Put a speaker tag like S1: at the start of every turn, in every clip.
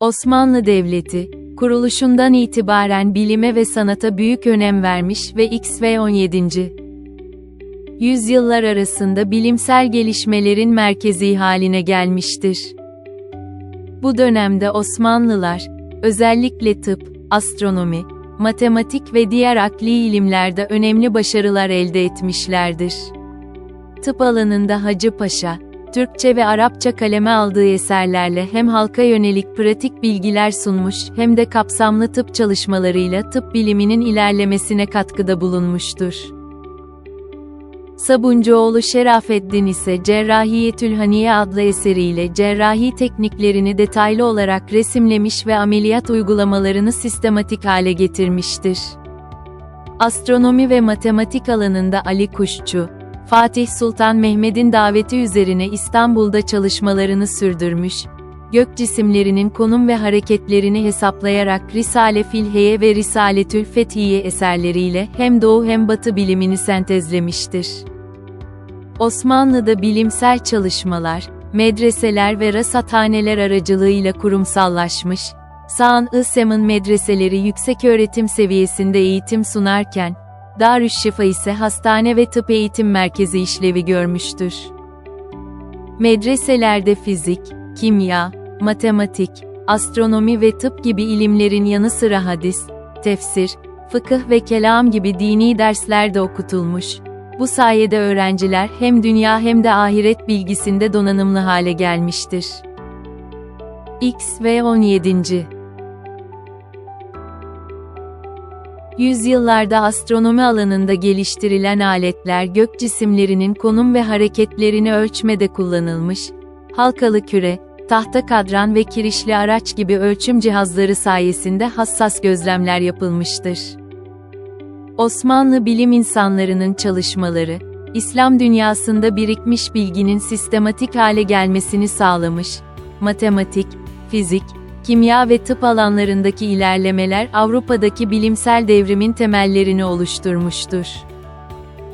S1: Osmanlı Devleti, kuruluşundan itibaren bilime ve sanata büyük önem vermiş ve X ve 17. yüzyıllar arasında bilimsel gelişmelerin merkezi haline gelmiştir. Bu dönemde Osmanlılar, özellikle tıp, astronomi, matematik ve diğer akli ilimlerde önemli başarılar elde etmişlerdir. Tıp alanında Hacı Paşa, Türkçe ve Arapça kaleme aldığı eserlerle hem halka yönelik pratik bilgiler sunmuş hem de kapsamlı tıp çalışmalarıyla tıp biliminin ilerlemesine katkıda bulunmuştur. Sabuncuoğlu Şerafeddin ise Cerrahiyetül Haniye adlı eseriyle cerrahi tekniklerini detaylı olarak resimlemiş ve ameliyat uygulamalarını sistematik hale getirmiştir. Astronomi ve matematik alanında Ali Kuşçu, Fatih Sultan Mehmet'in daveti üzerine İstanbul'da çalışmalarını sürdürmüş, gök cisimlerinin konum ve hareketlerini hesaplayarak Risale Filheye ve Risaletül Fethiye eserleriyle hem Doğu hem Batı bilimini sentezlemiştir. Osmanlı'da bilimsel çalışmalar, medreseler ve rasathaneler aracılığıyla kurumsallaşmış, Isem'in medreseleri yükseköğretim seviyesinde eğitim sunarken, Darüşşifa ise hastane ve tıp eğitim merkezi işlevi görmüştür. Medreselerde fizik, kimya, matematik, astronomi ve tıp gibi ilimlerin yanı sıra hadis, tefsir, fıkıh ve kelam gibi dini dersler de okutulmuş. Bu sayede öğrenciler hem dünya hem de ahiret bilgisinde donanımlı hale gelmiştir. X ve 17. Yüzyıllarda astronomi alanında geliştirilen aletler gök cisimlerinin konum ve hareketlerini ölçmede kullanılmış, halkalı küre, tahta kadran ve kirişli araç gibi ölçüm cihazları sayesinde hassas gözlemler yapılmıştır. Osmanlı bilim insanlarının çalışmaları, İslam dünyasında birikmiş bilginin sistematik hale gelmesini sağlamış, matematik, fizik, kimya ve tıp alanlarındaki ilerlemeler Avrupa'daki bilimsel devrimin temellerini oluşturmuştur.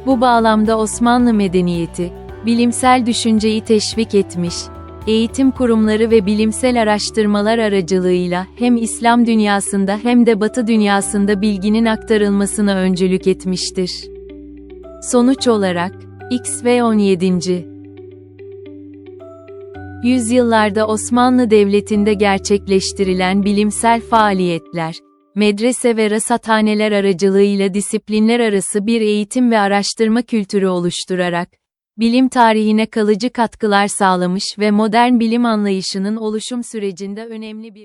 S1: Bu bağlamda Osmanlı medeniyeti, bilimsel düşünceyi teşvik etmiş, eğitim kurumları ve bilimsel araştırmalar aracılığıyla hem İslam dünyasında hem de Batı dünyasında bilginin aktarılmasına öncülük etmiştir. Sonuç olarak, X ve 17. Yüzyıllarda Osmanlı Devleti'nde gerçekleştirilen bilimsel faaliyetler, medrese ve rasathaneler aracılığıyla disiplinler arası bir eğitim ve araştırma kültürü oluşturarak, bilim tarihine kalıcı katkılar sağlamış ve modern bilim anlayışının oluşum sürecinde önemli bir